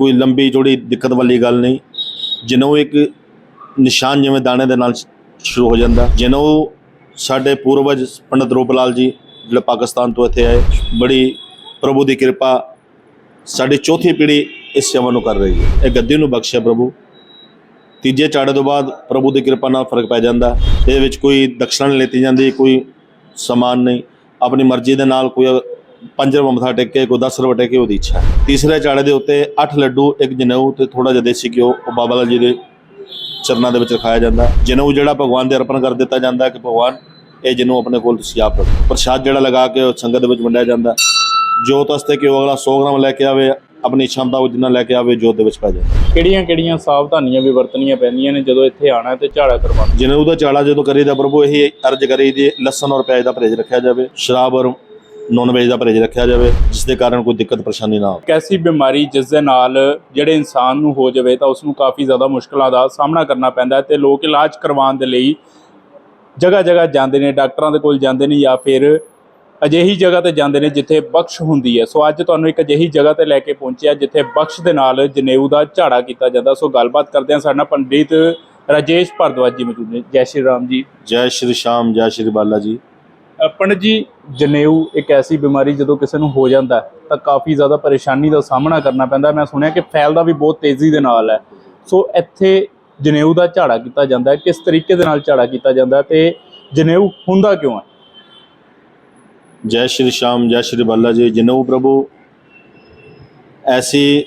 ਕੋਈ ਲੰਬੀ ਚੌੜੀ ਦਿੱਕਤ ਵਾਲੀ ਗੱਲ ਨਹੀਂ। ਜਨੇਊ ਇੱਕ ਨਿਸ਼ਾਨ ਜਿਵੇਂ ਦਾਣੇ ਦੇ ਨਾਲ ਸ਼ੁਰੂ ਹੋ ਜਾਂਦਾ। ਜਨੇਊ ਸਾਡੇ ਪੂਰਵਜ ਪੰਡਤ ਰੂਪ ਲਾਲ ਜੀ ਜਿਹੜੇ ਪਾਕਿਸਤਾਨ ਤੋਂ ਇੱਥੇ ਆਏ, ਬੜੀ ਪ੍ਰਭੂ ਦੀ ਕਿਰਪਾ ਸਾਡੀ ਚੌਥੀ ਪੀੜ੍ਹੀ ਇਸ ਸੇਵਾ ਨੂੰ ਕਰ ਰਹੀ ਹੈ। ਇਹ ਗੱਦੀ ਨੂੰ ਬਖਸ਼ਿਆ ਪ੍ਰਭੂ। ਤੀਜੇ ਚਾੜੇ ਤੋਂ ਬਾਅਦ ਪ੍ਰਭੂ ਦੀ ਕਿਰਪਾ ਨਾਲ ਫ਼ਰਕ ਪੈ ਜਾਂਦਾ। ਇਹਦੇ ਵਿੱਚ ਕੋਈ ਦਕਸ਼ਣਾ ਨਹੀਂ ਲੈਤੀ ਜਾਂਦੀ, ਕੋਈ ਸਮਾਨ ਨਹੀਂ। ਆਪਣੀ ਮਰਜ਼ੀ ਦੇ ਨਾਲ ਕੋਈ ਪੰਜ ਰੁਪਏ ਮੱਥਾ ਟੇਕ ਕੇ ਕੋਈ 10 ਰੁਪਏ ਟੇਕੇ ਉਹਦੀ ਇੱਛਾ। ਤੀਸਰੇ ਚਾੜੇ ਦੇ ਉੱਤੇ 8 ਲੱਡੂ ਇੱਕ ਜਨੇਊ ਤੇ ਥੋੜਾ ਜਿਹਾ ਦੇਸੀ ਘਿਓ ਉਹ ਬਾਬਾ ਲਾਲ ਜੀ ਦੇ ਚਰਨਾਂ ਦੇ ਵਿੱਚ ਰਖਾਇਆ ਜਾਂਦਾ। ਜਨੇਊ ਜਿਹੜਾ ਭਗਵਾਨ ਦੇ ਅਰਪਣ ਕਰ ਦਿੱਤਾ ਜਾਂਦਾ ਕਿ ਭਗਵਾਨ ਇਹ ਜਨੇਊ ਆਪਣੇ ਕੋਲ ਤੁਸੀਂ ਆਪ ਰੱਖੋ। ਪ੍ਰਸ਼ਾਦ ਜਿਹੜਾ ਲਗਾ ਕੇ ਉਹ ਸੰਗਤ ਦੇ ਵਿੱਚ ਵੰਡਿਆ ਜਾਂਦਾ। ਜੋਤ ਵਾਸਤੇ ਕਿ ਉਹ ਅਗਲਾ 100 ਗ੍ਰਾਮ ਲੈ ਕੇ ਆਵੇ ਆਪਣੀ ਸ਼ਮਤਾ ਉਹ ਜਿੰਨਾ ਲੈ ਕੇ ਆਵੇ ਜੋਤ ਦੇ ਵਿੱਚ ਪੈ ਜਾਏ ਕਿਹੜੀਆਂ ਕਿਹੜੀਆਂ ਸਾਵਧਾਨੀਆਂ ਵੀ ਵਰਤਣੀਆਂ ਪੈਂਦੀਆਂ ਨੇ ਜਦੋਂ ਇੱਥੇ ਆਣਾ ਤੇ ਝਾੜਾ ਕਰਵਾਉਣਾ? ਜਨੇਊ ਦਾ ਚਾੜਾ ਜਦੋਂ ਕਰੀਦਾ ਪ੍ਰਭੂ ਇਹੀ ਅਰਜ ਕਰੀਦੀ ਲਸਣ ਔਰ ਪਿਆਜ਼ ਦਾ ਪਰਹੇਜ਼ ਰੱਖਿਆ ਜਾਵੇ। ਸ਼ਰਾਬ ਔਰ ਨੌਨ ਵੇਜ ਦਾ ਪਰਹੇਜ਼ ਰੱਖਿਆ ਜਾਵੇ ਜਿਸ ਦੇ ਕਾਰਨ ਕੋਈ ਦਿੱਕਤ ਪਰੇਸ਼ਾਨੀ ਨਾ ਆਵੇ। ਇੱਕ ਐਸੀ ਬਿਮਾਰੀ ਜਿਸ ਦੇ ਨਾਲ ਜਿਹੜੇ ਇਨਸਾਨ ਨੂੰ ਹੋ ਜਾਵੇ ਤਾਂ ਉਸ ਨੂੰ ਕਾਫੀ ਜ਼ਿਆਦਾ ਮੁਸ਼ਕਲਾਂ ਦਾ ਸਾਹਮਣਾ ਕਰਨਾ ਪੈਂਦਾ ਹੈ ਤੇ ਲੋਕ ਇਲਾਜ ਕਰਵਾਉਣ ਦੇ ਲਈ ਜਗ੍ਹਾ ਜਗ੍ਹਾ ਜਾਂਦੇ ਨੇ ਡਾਕਟਰਾਂ ਦੇ ਕੋਲ ਜਾਂਦੇ ਨੇ ਜਾਂ ਫਿਰ ਅਜਿਹੀ ਜਗ੍ਹਾ ਤੇ ਜਾਂਦੇ ਨੇ ਜਿੱਥੇ ਬਖਸ਼ ਹੁੰਦੀ ਹੈ। ਸੋ ਅੱਜ ਤੁਹਾਨੂੰ ਇੱਕ ਅਜਿਹੀ ਜਗ੍ਹਾ ਤੇ ਲੈ ਕੇ ਪਹੁੰਚਿਆ ਜਿੱਥੇ ਬਖਸ਼ ਦੇ ਨਾਲ ਜਨੇਊ ਦਾ ਝਾੜਾ ਕੀਤਾ ਜਾਂਦਾ। ਸੋ ਗੱਲਬਾਤ ਕਰਦੇ ਹਾਂ ਸਾਡੇ ਪੰਡਿਤ ਰਾਜੇਸ਼ ਭਾਰਦਵਾਜ ਜੀ ਮੌਜੂਦ ਨੇ। ਜੈ ਸ਼੍ਰੀ ਰਾਮ ਜੀ। ਜੈ ਸ਼੍ਰੀ ਸ਼ਾਮ ਜੈ ਸ਼੍ਰੀ ਬਾਲਾ ਜੀ। ਪੰਡਿਤ ਜੀ, ਜਨੇਊ ਇੱਕ ਐਸੀ ਬਿਮਾਰੀ ਜਦੋਂ ਕਿਸੇ ਨੂੰ ਹੋ ਜਾਂਦਾ ਤਾਂ ਕਾਫੀ ਜ਼ਿਆਦਾ ਪਰੇਸ਼ਾਨੀ ਦਾ ਸਾਹਮਣਾ ਕਰਨਾ ਪੈਂਦਾ ਮੈਂ ਸੁਣਿਆ ਕਿ ਫੈਲਦਾ ਵੀ ਬਹੁਤ ਤੇਜ਼ੀ ਦੇ ਨਾਲ ਹੈ। ਸੋ ਇੱਥੇ ਜਨੇਊ ਦਾ ਝਾੜਾ ਕੀਤਾ ਜਾਂਦਾ ਹੈ। ਕਿਸ ਤਰੀਕੇ ਦੇ ਨਾਲ ਝਾੜਾ ਕੀਤਾ ਜਾਂਦਾ ਹੈ ਤੇ ਜਨੇਊ ਹੁੰਦਾ ਕਿਉਂ ਹੈ? ਜੈ ਸ਼੍ਰੀ ਸ਼ਾਮ, ਜੈ ਸ਼੍ਰੀ ਬਾਲਾ ਜੀ। ਜਨੇਊ ਪ੍ਰਭੂ, ਐਸੀ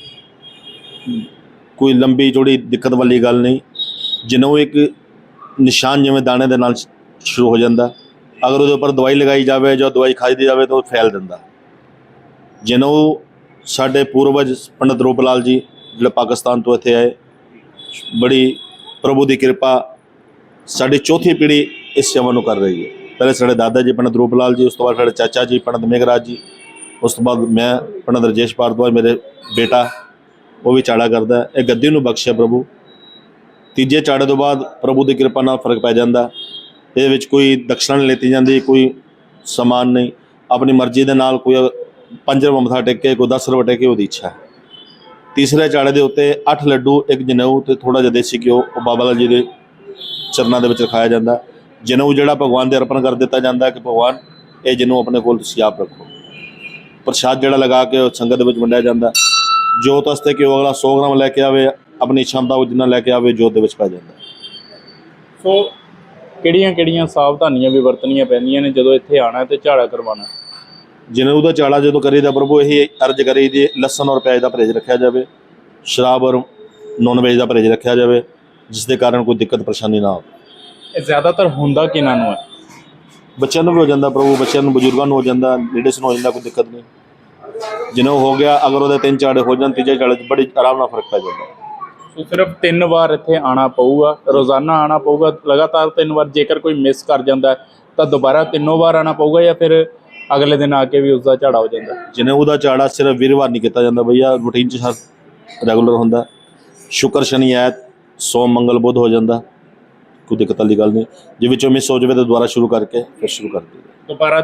ਕੋਈ ਲੰਬੀ ਚੌੜੀ ਦਿੱਕਤ ਵਾਲੀ ਗੱਲ ਨਹੀਂ। ਜਨੇਊ ਇੱਕ ਨਿਸ਼ਾਨ ਜਿਵੇਂ ਦਾਣੇ ਦੇ ਨਾਲ ਸ਼ੁਰੂ ਹੋ ਜਾਂਦਾ। ਅਗਰ ਉਹਦੇ ਉੱਪਰ ਦਵਾਈ ਲਗਾਈ ਜਾਵੇ ਜਾਂ ਦਵਾਈ ਖਾਈ ਦੀ ਜਾਵੇ ਤਾਂ ਉਹ ਫੈਲ ਦਿੰਦਾ। ਜਨੇਊ ਸਾਡੇ ਪੂਰਵਜ ਪੰਡਤ ਰੂਪ ਲਾਲ ਜੀ, ਜਿਹੜੇ ਪਾਕਿਸਤਾਨ ਤੋਂ ਇੱਥੇ ਆਏ, ਬੜੀ ਪ੍ਰਭੂ ਦੀ ਕਿਰਪਾ ਸਾਡੀ ਚੌਥੀ ਪੀੜ੍ਹੀ ਇਸ ਸੇਵਾ ਨੂੰ ਕਰ ਰਹੀ ਹੈ। ਪਹਿਲੇ ਸਾਡੇ ਦਾਦਾ ਜੀ ਪੰਡਤ ਰੂਪ ਲਾਲ ਜੀ, ਉਸ ਤੋਂ ਬਾਅਦ ਸਾਡੇ ਚਾਚਾ ਜੀ, ਪੰਡਤ ਮੇਘਰਾਜ ਜੀ, ਉਸ ਤੋਂ ਬਾਅਦ ਮੈਂ ਪੰਡਤ ਰਜੇਸ਼ ਭਾਰਦਵਾਜ, ਮੇਰੇ ਬੇਟਾ, ਉਹ ਵੀ ਚਾੜਾ ਕਰਦਾ ਇਹ ਗੱਦੀ ਨੂੰ ਬਖਸ਼ਿਆ ਪ੍ਰਭੂ। ਤੀਜੇ ਚਾੜੇ ਤੋਂ ਬਾਅਦ ਪ੍ਰਭੂ ਦੀ ਕਿਰਪਾ ਨਾਲ ਫ਼ਰਕ ਪੈ ਜਾਂਦਾ। ਇਹਦੇ ਵਿੱਚ ਕੋਈ ਦਕਸ਼ਨਾ ਨਹੀਂ ਲੈਤੀ ਜਾਂਦੀ, ਕੋਈ ਸਮਾਨ ਨਹੀਂ। ਆਪਣੀ ਮਰਜ਼ੀ ਦੇ ਨਾਲ ਕੋਈ ਪੰਜ ਰੁਪਏ ਮੱਥਾ ਟੇਕ ਕੋਈ 10 ਰੁਪਏ ਟੇਕੇ ਉਹਦੀ ਇੱਛਾ ਹੈ। ਤੀਸਰੇ ਚਾੜੇ ਦੇ ਉੱਤੇ 8 ਲੱਡੂ, ਇੱਕ ਜਨੇਊ ਤੇ ਥੋੜਾ ਜਿਹਾ ਦੇਸੀ ਘਿਓ, ਉਹ ਬਾਬਾ ਲਾਲ ਜੀ ਦੇ ਚਰਨਾਂ ਦੇ ਵਿੱਚ ਰਖਾਇਆ ਜਾਂਦਾ। ਜਨੇਊ ਜਿਹੜਾ ਭਗਵਾਨ ਦੇ ਅਰਪਣ ਕਰ ਦਿੱਤਾ ਜਾਂਦਾ ਕਿ ਭਗਵਾਨ, ਇਹ ਜਨੇਊ ਆਪਣੇ ਕੋਲ ਤੁਸੀਂ ਆਪ ਰੱਖੋ। ਪ੍ਰਸ਼ਾਦ ਜਿਹੜਾ ਲਗਾ ਕੇ ਉਹ ਸੰਗਤ ਦੇ ਵਿੱਚ ਵੰਡਿਆ ਜਾਂਦਾ। ਜੋਤ ਵਾਸਤੇ ਕਿ ਉਹ ਅਗਲਾ 100 ਗ੍ਰਾਮ ਲੈ ਕੇ ਆਵੇ, ਆਪਣੀ ਸ਼ਮਤਾ ਉਹ ਜਿੰਨਾ ਲੈ ਕੇ ਆਵੇ ਜੋਤ ਦੇ ਵਿੱਚ ਪੈ ਜਾਂਦਾ। ਸੋ ਕਿਹੜੀਆਂ ਕਿਹੜੀਆਂ ਸਾਵਧਾਨੀਆਂ ਵੀ ਵਰਤਣੀਆਂ ਪੈਂਦੀਆਂ ਨੇ ਜਦੋਂ ਇੱਥੇ ਆਣਾ ਤੇ ਝਾੜਾ ਕਰਵਾਉਣਾ ਜਨੇਊ ਦਾ ਚਾੜਾ ਜਦੋਂ ਕਰੀਦਾ ਪ੍ਰਭੂ ਇਹੀ ਅਰਜ ਕਰੀਦੀ ਲਸਣ ਔਰ ਪਿਆਜ਼ ਦਾ ਪਰਹੇਜ਼ ਰੱਖਿਆ ਜਾਵੇ ਸ਼ਰਾਬ ਔਰ ਨੌਨ ਵੇਜ ਦਾ ਪਰਹੇਜ਼ ਰੱਖਿਆ ਜਾਵੇ ਜਿਸ ਦੇ ਕਾਰਨ ਕੋਈ ਦਿੱਕਤ ਪਰੇਸ਼ਾਨੀ ਨਾ ਆਵੇ। ਇਹ ਜ਼ਿਆਦਾਤਰ ਹੁੰਦਾ ਕਿਹਨਾਂ ਨੂੰ ਹੈ? ਬੱਚਿਆਂ ਨੂੰ ਵੀ ਹੋ ਜਾਂਦਾ ਪ੍ਰਭੂ ਬੱਚਿਆਂ ਨੂੰ ਬਜ਼ੁਰਗਾਂ ਨੂੰ ਹੋ ਜਾਂਦਾ ਲੇਡੀਜ਼ ਨੂੰ ਹੋ ਜਾਂਦਾ ਕੋਈ ਦਿੱਕਤ ਨਹੀਂ। ਜਿਹਨੂੰ ਹੋ ਗਿਆ ਅਗਰ ਉਹਦੇ ਤਿੰਨ ਚਾੜੇ ਹੋ ਜਾਣ ਤੀਜੇ ਚਾੜੇ 'ਚ ਬੜੀ ਆਰਾਮ ਨਾਲ ਫ਼ਰਕ ਪੈ ਜਾਂਦਾ। ਸੋ ਸਿਰਫ ਤਿੰਨ ਵਾਰ ਇੱਥੇ ਆਣਾ ਪਊਗਾ ਰੋਜ਼ਾਨਾ ਆਣਾ ਪਊਗਾ ਲਗਾਤਾਰ ਤਿੰਨ ਵਾਰ ਜੇਕਰ ਕੋਈ ਮਿਸ ਕਰ ਜਾਂਦਾ ਤਾਂ ਦੁਬਾਰਾ ਤਿੰਨੋਂ ਵਾਰ ਆਣਾ ਪਊਗਾ ਜਾਂ ਫਿਰ ਅਗਲੇ ਦਿਨ ਆ ਕੇ ਵੀ ਉਸ ਦਾ ਝਾੜਾ ਹੋ ਜਾਂਦਾ? ਹੈ? ਜਿਹਨੇ ਉਹਦਾ ਚਾੜਾ ਸਿਰਫ ਵੀਰਵਾਰ ਨਹੀਂ ਕੀਤਾ ਜਾਂਦਾ ਭਈਆ ਰੂਟੀਨ 'ਚ ਹਰ ਰੈਗੂਲਰ ਹੁੰਦਾ। ਸ਼ੁਕਰ ਸ਼ਨੀ ਐਤ ਸੋਮ ਮੰਗਲ ਬੁੱਧ ਹੋ ਜਾਂਦਾ ਕੋਈ ਦਿੱਕਤ ਵਾਲੀ ਗੱਲ ਨਹੀਂ। ਜੇ ਵਿੱਚੋਂ ਮਿਸ ਹੋ ਜਾਵੇ ਤਾਂ ਦੁਬਾਰਾ ਸ਼ੁਰੂ ਕਰਕੇ ਫਿਰ ਸ਼ੁਰੂ ਕਰ ਦਈਏ ਦੁਬਾਰਾ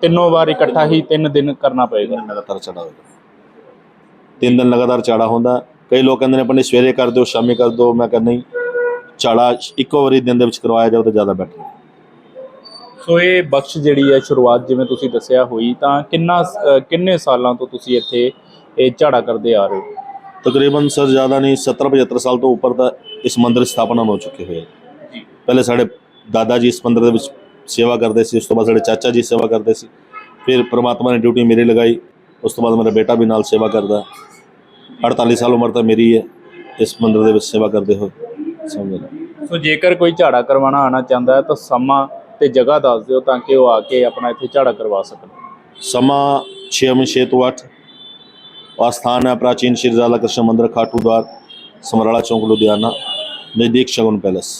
ਤਿੰਨੋਂ ਵਾਰ ਇਕੱਠਾ ਹੀ ਤਿੰਨ ਦਿਨ ਕਰਨਾ ਪਏਗਾ। ਲਗਾਤਾਰ ਚੜਾ ਹੋਵੇਗਾ ਤਿੰਨ ਦਿਨ ਲਗਾਤਾਰ ਚਾੜਾ ਹੁੰਦਾ ਕਈ ਲੋਕ ਕਹਿੰਦੇ ਨੇ ਆਪਣੇ ਸਵੇਰੇ ਕਰ ਦਿਓ ਸ਼ਾਮੀ ਕਰ ਦਿਓ। ਮੈਂ ਕਹਿੰਦਾ ਨਹੀਂ ਚਾੜਾ ਇੱਕੋ ਵਾਰੀ ਦਿਨ ਦੇ ਵਿੱਚ ਕਰਵਾਇਆ ਜਾਵੇ ਤਾਂ ਜ਼ਿਆਦਾ ਬੈਟਰ ਹੈ। ਸੋ ਇਹ ਬਖਸ਼ ਜਿਹੜੀ ਹੈ ਸ਼ੁਰੂਆਤ ਜਿਵੇਂ ਤੁਸੀਂ ਦੱਸਿਆ ਹੋਈ ਤਾਂ ਕਿੰਨਾ ਕਿੰਨੇ ਸਾਲਾਂ ਤੋਂ ਤੁਸੀਂ ਇੱਥੇ ਇਹ ਝਾੜਾ ਕਰਦੇ ਆ ਰਹੇ ਹੋ? ਤਕਰੀਬਨ ਸਰ ਜ਼ਿਆਦਾ ਨਹੀਂ 70 75 ਸਾਲ ਤੋਂ ਉੱਪਰ ਦਾ ਇਸ ਮੰਦਿਰ ਸਥਾਪਨਾ ਹੋ ਚੁੱਕੀ ਹੋਈ ਹੈ। ਜੀ। ਪਹਿਲੇ ਸਾਡੇ ਦਾਦਾ ਜੀ ਇਸ ਮੰਦਿਰ ਦੇ ਵਿੱਚ ਸੇਵਾ ਕਰਦੇ ਸੀ ਉਸ ਤੋਂ ਬਾਅਦ ਸਾਡੇ ਚਾਚਾ ਜੀ ਸੇਵਾ ਕਰਦੇ ਸੀ। ਫਿਰ ਪ੍ਰਮਾਤਮਾ ਨੇ ਡਿਊਟੀ ਮੇਰੀ ਲਗਾਈ ਉਸ ਤੋਂ ਬਾਅਦ ਮੇਰਾ ਬੇਟਾ ਵੀ ਨਾਲ ਸੇਵਾ ਕਰਦਾ। 48 ਸਾਲ ਉਮਰ ਤਾਂ ਮੇਰੀ ਹੈ। ਇਸ ਮੰਦਰ ਦੇ ਵਿੱਚ ਸੇਵਾ ਕਰਦੇ ਹੋਏ ਸਮਝ ਲਓ। ਸੋ ਜੇਕਰ ਕੋਈ ਝਾੜਾ ਕਰਵਾਉਣਾ ਆਣਾ ਚਾਹੁੰਦਾ ਹੈ ਤਾਂ ਸਮਾਂ ਤੇ ਜਗ੍ਹਾ ਦੱਸ ਦਿਓ ਤਾਂ ਕਿ ਉਹ ਆ ਕੇ ਆਪਣਾ ਇੱਥੇ ਝਾੜਾ ਕਰਵਾ ਸਕਣ। ਸਮਾਂ 6:06 ਤੋਂ 8 ਆਸਥਾਨ ਹੈ ਪ੍ਰਾਚੀਨ ਸ਼੍ਰੀ ਰਾਧਾ ਕ੍ਰਿਸ਼ਨ ਮੰਦਿਰ ਖਾਟੂਦਾਰ ਸਮਰਾਲਾ ਚੌਂਕ ਲੁਧਿਆਣਾ ਨਜ਼ਦੀਕ ਸ਼ਗਨ ਪੈਲਸ।